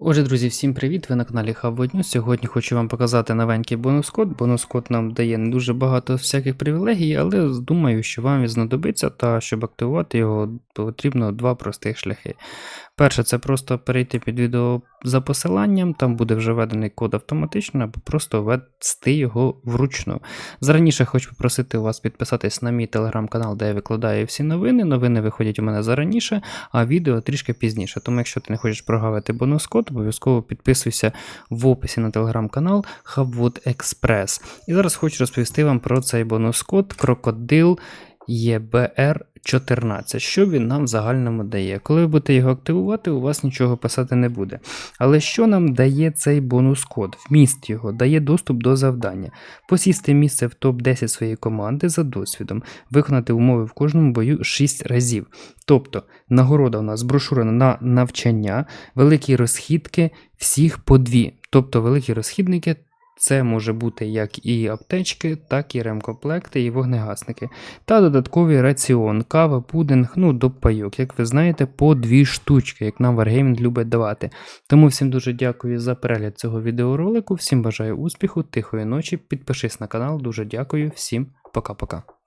Отже, друзі, всім привіт! Ви на каналі Хавводню. Сьогодні хочу вам показати новенький бонус-код. Бонус-код нам дає не дуже багато всяких привілегій, але думаю, що вам він знадобиться, та щоб активувати його, потрібно два простих шляхи. Перше, це просто перейти під відео за посиланням, там буде вже введений код автоматично, або просто ввести його вручну. Зараніше хочу попросити вас підписатись на мій телеграм-канал, де я викладаю всі новини. Новини виходять у мене зараніше, а відео трішки пізніше. Тому, якщо ти не хочеш прогавити бонус-код, обов'язково підписуйся в описі на телеграм-канал Hubwood Express. І зараз хочу розповісти вам про цей бонус-код Крокодил ЄБР 14. Що він нам в загальному дає? Коли ви будете його активувати, у вас нічого писати не буде. Але що нам дає цей бонус-код? Вміст його дає доступ до завдання, посісти місце в топ-10 своєї команди за досвідом, виконати умови в кожному бою 6 разів. Тобто нагорода у нас брошура на навчання, великі розхідки, всіх по дві. Тобто великі розхідники. Це може бути як і аптечки, так і ремкомплекти, і вогнегасники. Та додатковий раціон, кава, пудинг, ну до пайок, як ви знаєте, по дві штучки, як нам Wargaming любить давати. Тому всім дуже дякую за перегляд цього відеоролику. Всім бажаю успіху, тихої ночі. Підпишись на канал, дуже дякую, всім пока-пока.